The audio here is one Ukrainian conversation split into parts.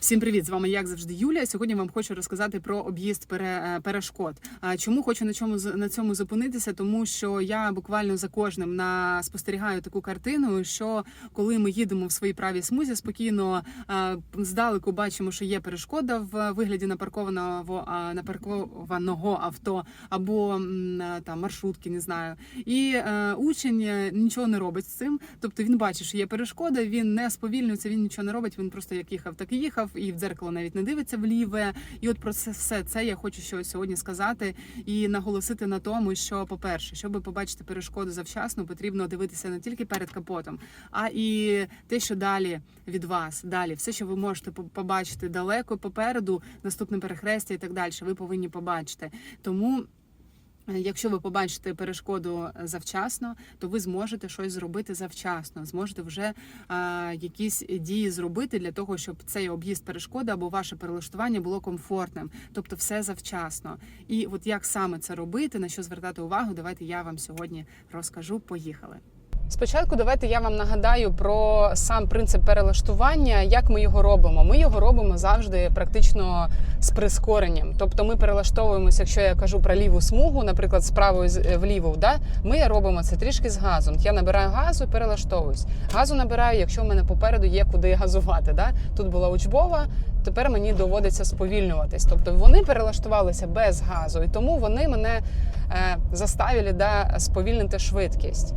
Всім привіт! З вами як завжди Юлія. Сьогодні вам хочу розказати про об'їзд е, перешкод. Чому хочу на чому на цьому зупинитися? Тому що я буквально за кожним на спостерігаю таку картину, що коли ми їдемо в своїй правій смузі, спокійно здалеку бачимо, що є перешкода в вигляді напаркованого напаркованого авто або там маршрутки, не знаю. І е, учень е, нічого не робить з цим. Тобто він бачить, що є перешкода, він не сповільнюється, він нічого не робить. Він просто як їхав, так і їхав, і в дзеркало навіть не дивиться вліве. І от про це все це я хочу що сьогодні сказати і наголосити на тому, що, по-перше, щоб побачити перешкоду завчасно, потрібно дивитися не тільки перед капотом, а і те, що далі від вас, далі, все, що ви можете побачити далеко попереду, наступне перехрестя і так далі. Ви повинні побачити. Тому. Е, Якщо ви побачите перешкоду е, завчасно, то ви зможете щось зробити завчасно, зможете вже а, якісь дії зробити для того, щоб цей об'їзд перешкоди або ваше перелаштування було комфортним, тобто все завчасно. І от як саме це робити, на що звертати увагу, давайте я вам сьогодні розкажу. Поїхали. Спочатку давайте я вам нагадаю про сам принцип перелаштування, як ми його робимо. Ми його робимо завжди практично з прискоренням. Тобто ми перелаштовуємося, якщо я кажу про ліву смугу, наприклад, з правої з- е, вліву, да? ми робимо це трішки з газом. Я набираю газу перелаштовуюсь. Газу набираю, якщо в мене попереду є куди газувати. Да? Тут була учбова, тепер мені доводиться сповільнюватись. Тобто вони перелаштувалися без газу, і тому вони мене е, заставили да, сповільнити швидкість.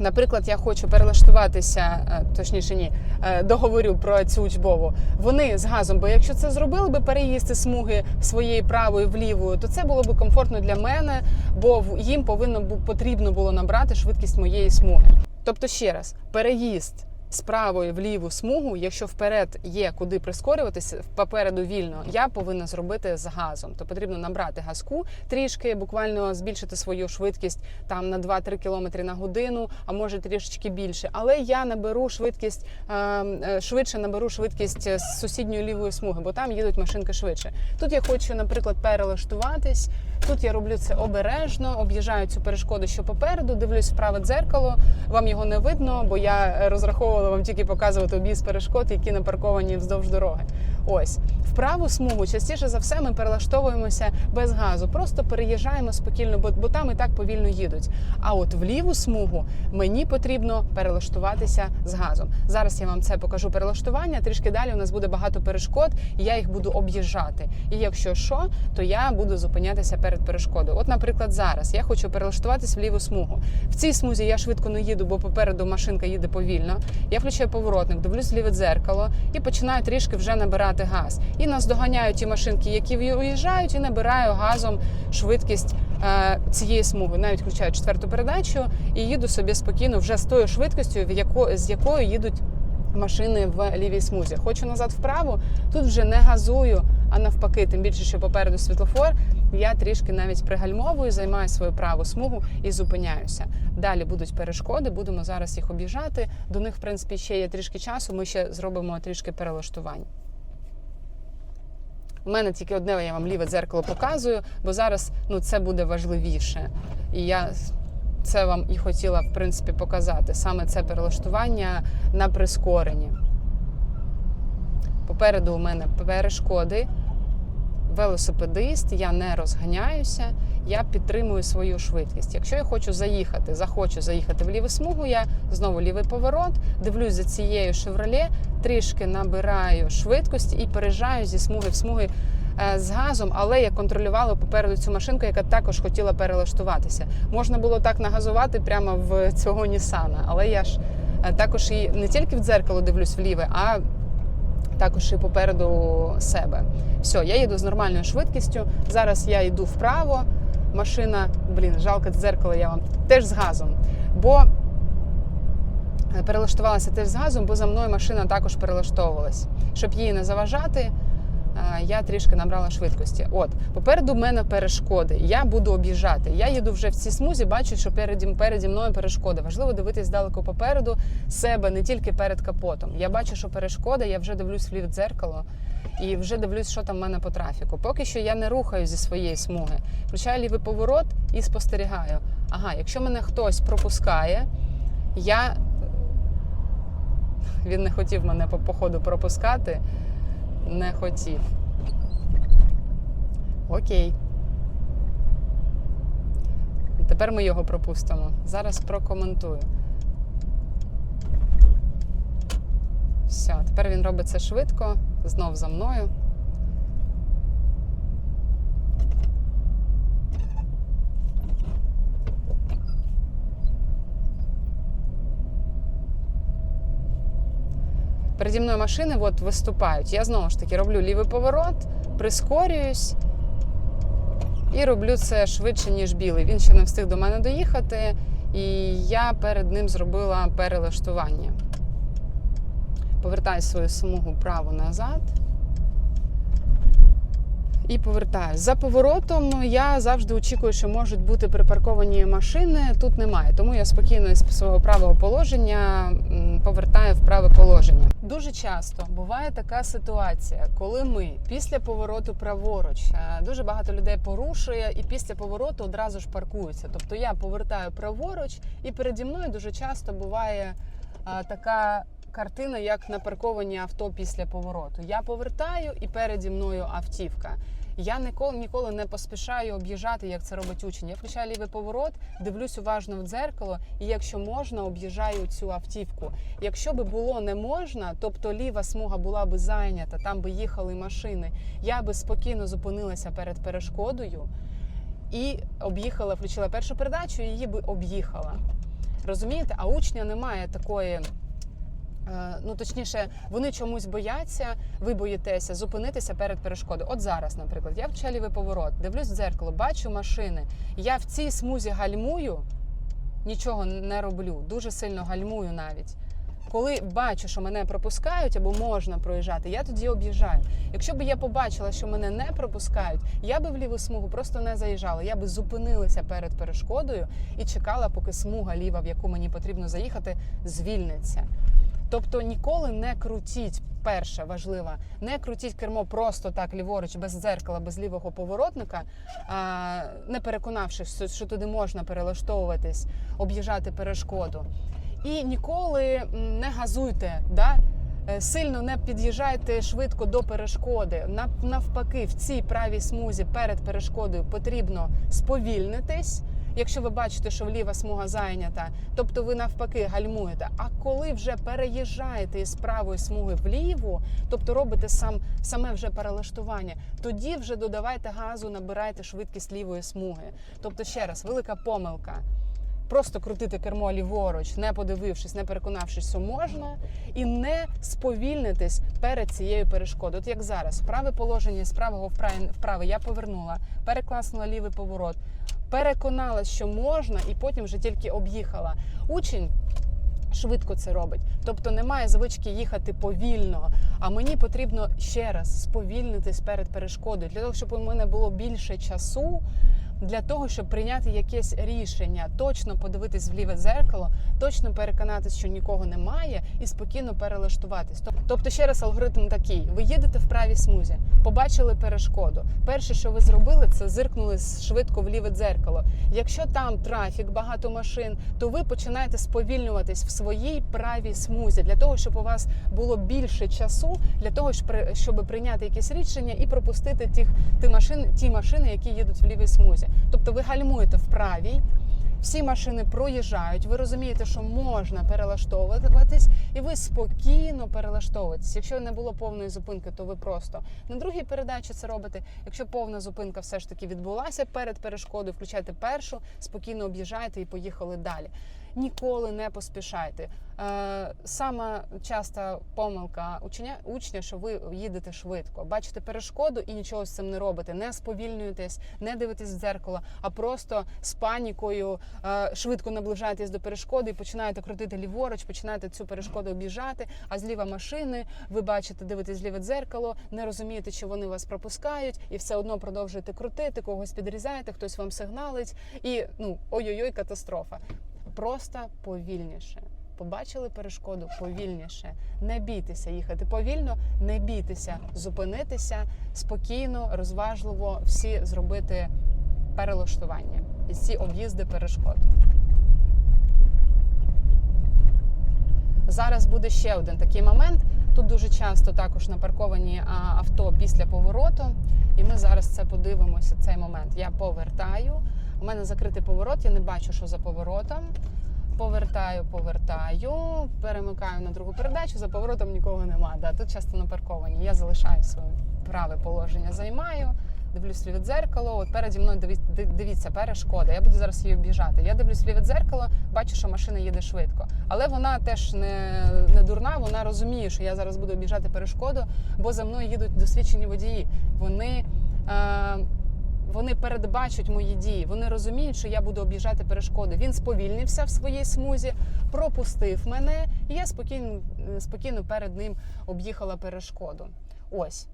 Наприклад, я хочу перелаштуватися, е, точніше, ні, е, договорю про цю учбову. Вони з газом, бо якщо це зробили би переїзди смуги своєї правої в ліву, то це було б комфортно для мене, бо їм повинно потрібно було набрати швидкість моєї смуги. Тобто, ще раз, переїзд з правої в ліву смугу, якщо вперед є куди прискорюватися, попереду вільно, я повинна зробити з газом. То потрібно набрати газку трішки, буквально збільшити свою швидкість там на 2-3 км на годину, а може трішечки більше. Але я наберу швидкість е, е, швидше наберу швидкість з сусідньої лівої смуги, бо там їдуть машинки швидше. Тут я хочу, наприклад, перелаштуватись. Тут я роблю це обережно, об'їжджаю цю перешкоду, що попереду, дивлюсь вправе дзеркало. Вам його не видно, бо я розраховувала вам тільки показувати об'їзд перешкод, які напарковані вздовж дороги. Ось в праву смугу частіше за все ми перелаштовуємося без газу, просто переїжджаємо спокійно, бо, бо там і так повільно їдуть. А от в ліву смугу мені потрібно перелаштуватися з газом. Зараз я вам це покажу перелаштування. Трішки далі у нас буде багато перешкод, і я їх буду об'їжджати. І якщо що, то я буду зупинятися перед перешкодою. От, наприклад, зараз я хочу перелаштуватися в ліву смугу. В цій смузі я швидко не їду, бо попереду машинка їде повільно. Я включаю поворотник, дивлюсь ліве дзеркало і починаю трішки вже набирати газ. І наздоганяю ті машинки, які виїжджають, і набираю газом швидкість е, цієї смуги. Навіть включаю четверту передачу і їду собі спокійно вже з тою швидкістю, з якою їдуть машини в лівій смузі. Хочу назад вправо, тут вже не газую, а навпаки, тим більше, що попереду світлофор, я трішки навіть пригальмовую, займаю свою праву смугу і зупиняюся. Далі будуть перешкоди, будемо зараз їх об'їжджати. До них, в принципі, ще є трішки часу. Ми ще зробимо трішки перелаштувань. У мене тільки одне я вам ліве дзеркало показую, бо зараз ну, це буде важливіше. І я це вам і хотіла в принципі показати. Саме це перелаштування на прискоренні. Попереду у мене перешкоди. Велосипедист, я не розганяюся, я підтримую свою швидкість. Якщо я хочу заїхати, захочу заїхати в ліву смугу, я знову лівий поворот, дивлюсь за цією шевроле, трішки набираю швидкості і переїжджаю зі смуги в смуги е, з газом, але я контролювала попереду цю машинку, яка також хотіла перелаштуватися. Можна було так нагазувати прямо в цього Нісана, але я ж е, також і не тільки в дзеркало дивлюсь вліве, а також і попереду себе. Все, я їду з нормальною швидкістю. Зараз я йду вправо. Машина, блін, жалко дзеркало, я вам теж з газом. Бо е, перелаштувалася теж з газом, бо за мною машина також перелаштовувалась. Щоб її не заважати, я трішки набрала швидкості. От, попереду в мене перешкоди. Я буду об'їжджати. Я їду вже в цій смузі, бачу, що переді, переді мною перешкоди. Важливо дивитись далеко попереду себе, не тільки перед капотом. Я бачу, що перешкода, я вже дивлюсь в ліве дзеркало і вже дивлюсь, що там в мене по трафіку. Поки що я не рухаю зі своєї смуги. Включаю лівий поворот і спостерігаю. Ага, якщо мене хтось пропускає, я Він не хотів мене по походу пропускати. Не хотів. Окей. Тепер ми його пропустимо. Зараз прокоментую. Все, тепер він робить це швидко, знов за мною. Переді мною машини от виступають. Я знову ж таки роблю лівий поворот, прискорююсь і роблю це швидше, ніж білий. Він ще не встиг до мене доїхати, і я перед ним зробила перелаштування. Повертаю свою смугу право назад. І повертаю. За поворотом я завжди очікую, що можуть бути припарковані машини. Тут немає. Тому я спокійно з свого правого положення повертаю в праве положення. Дуже часто буває така ситуація, коли ми після повороту праворуч е, дуже багато людей порушує, і після повороту одразу ж паркуються. Тобто я повертаю праворуч, і переді мною дуже часто буває е, така картина, як на парковані авто після повороту. Я повертаю і переді мною автівка. Я ніколи ніколи не поспішаю об'їжджати, як це робить учень. Я включаю лівий поворот, дивлюсь уважно в дзеркало, і якщо можна, об'їжджаю цю автівку. Якщо би було не можна, тобто ліва смуга була би зайнята, там би їхали машини, я би спокійно зупинилася перед перешкодою і об'їхала, включила першу передачу, і її би об'їхала. Розумієте? А учня немає такої. Е, Ну, точніше, вони чомусь бояться, ви боїтеся зупинитися перед перешкодою. От зараз, наприклад, я в лівий поворот, дивлюсь в дзеркало, бачу машини. Я в цій смузі гальмую, нічого не роблю, дуже сильно гальмую навіть. Коли бачу, що мене пропускають або можна проїжджати, я тоді об'їжджаю. Якщо б я побачила, що мене не пропускають, я би в ліву смугу просто не заїжджала. Я би зупинилася перед перешкодою і чекала, поки смуга ліва, в яку мені потрібно заїхати, звільниться. Тобто ніколи не крутіть. Перше важливе, не крутіть кермо просто так ліворуч, без дзеркала, без лівого поворотника, а, не переконавшись, що- туди можна перелаштовуватись, об'їжджати перешкоду. І ніколи не газуйте, да? Е, сильно не під'їжджайте швидко до перешкоди. Нав- Навпаки, в цій правій смузі перед перешкодою потрібно сповільнитись. Якщо ви бачите, що вліва смуга зайнята, тобто ви навпаки гальмуєте. А коли вже переїжджаєте із правої смуги вліву, тобто робите сам саме вже перелаштування, тоді вже додавайте газу, набирайте швидкість лівої смуги. Тобто, ще раз, велика помилка. Просто крутити кермо ліворуч, не подивившись, не переконавшись, що можна, і не сповільнитись перед цією перешкодою. От як зараз, праве положення з правого вправе, я повернула, перекласнула лівий поворот, переконалась, що можна, і потім вже тільки об'їхала. Учень. Швидко це робить, тобто немає звички їхати повільно. А мені потрібно ще раз сповільнитись перед перешкодою для того, щоб у мене було більше часу для того, щоб прийняти якесь рішення, точно подивитись в ліве дзеркало, точно переконатись, що нікого немає, і спокійно перелаштуватись. Тобто, ще раз алгоритм такий: ви їдете в правій смузі, побачили перешкоду. Перше, що ви зробили, це зиркнули швидко в ліве дзеркало. Якщо там трафік, багато машин, то ви починаєте сповільнюватись в своїй правій смузі для того, щоб у вас було більше часу для того, щоб при- щоб прийняти якесь рішення і пропустити тих ті машини, ті машини, які їдуть в лівій смузі. Тобто ви гальмуєте в правій. Всі машини проїжджають, ви розумієте, що можна перелаштовуватись, і ви спокійно перелаштовуєтесь. Якщо не було повної зупинки, то ви просто на другій передачі це робите. Якщо повна зупинка все ж таки відбулася перед перешкодою, включайте першу, спокійно об'їжджаєте і поїхали далі. Ніколи не поспішайте. Е, сама часта помилка учня, учня, що ви їдете швидко, бачите перешкоду і нічого з цим не робите. Не сповільнюєтесь, не дивитесь в дзеркало, а просто з панікою е, швидко наближаєтесь до перешкоди і починаєте крутити ліворуч, починаєте цю перешкоду об'їжджати. А зліва машини ви бачите, дивитесь зліве дзеркало, не розумієте, що вони вас пропускають, і все одно продовжуєте крутити, когось підрізаєте, хтось вам сигналить, і ну ой-ой-ой, катастрофа. Просто повільніше. Побачили перешкоду повільніше. Не бійтеся їхати повільно, не бійтеся зупинитися спокійно, розважливо всі зробити перелаштування і ці об'їзди перешкод. Зараз буде ще один такий момент. Тут дуже часто також напарковані авто після повороту, і ми зараз це подивимося. Цей момент. Я повертаю. У мене закритий поворот, я не бачу, що за поворотом. Повертаю, повертаю, перемикаю на другу передачу. За поворотом нікого нема. Да, тут часто напарковані. Я залишаю своє праве положення, займаю. Дивлюсь в ліве дзеркало. От переді мною дивіться, перешкода. Я буду зараз її об'їжджати. Я дивлюсь в ліве дзеркало, бачу, що машина їде швидко. Але вона теж не, не дурна. Вона розуміє, що я зараз буду об'їжджати перешкоду, бо за мною їдуть досвідчені водії. Вони. Е, вони передбачать мої дії. Вони розуміють, що я буду об'їжджати перешкоди. Він сповільнився в своїй смузі, пропустив мене, і я спокійно, спокійно перед ним об'їхала перешкоду. Ось.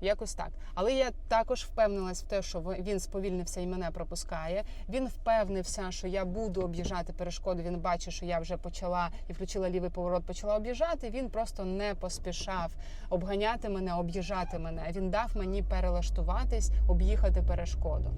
Якось так. Але я також впевнилась в те, що він сповільнився і мене пропускає. Він впевнився, що я буду об'їжджати перешкоду. Він бачить, що я вже почала і включила лівий поворот, почала об'їжджати. Він просто не поспішав обганяти мене, об'їжджати мене. Він дав мені перелаштуватись, об'їхати перешкоду.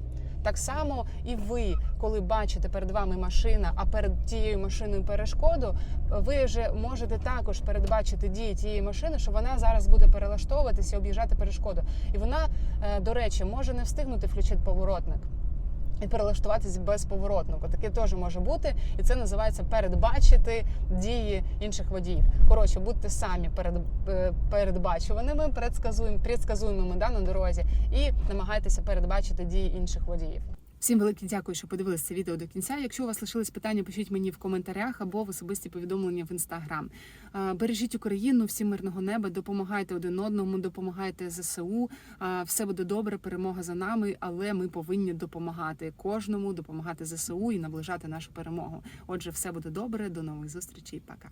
Так само і ви, коли бачите перед вами машина, а перед тією машиною перешкоду, ви вже можете також передбачити дії тієї машини, що вона зараз буде перелаштовуватися об'їжджати перешкоду. І вона, е, до речі, може не встигнути включити поворотник. І перелаштуватись безповоротно. Таке теж може бути, і це називається передбачити дії інших водіїв. Коротше, будьте самі перед, е, передбачуваними, предсказуєм- предсказуємими да, на дорозі, і намагайтеся передбачити дії інших водіїв. Всім велике дякую, що подивилися це відео до кінця. Якщо у вас лишились питання, пишіть мені в коментарях або в особисті повідомлення в інстаграм. Бережіть Україну, всім мирного неба, допомагайте один одному, допомагайте ЗСУ. Все буде добре, перемога за нами, але ми повинні допомагати кожному, допомагати ЗСУ і наближати нашу перемогу. Отже, все буде добре. До нових зустрічей. Пока.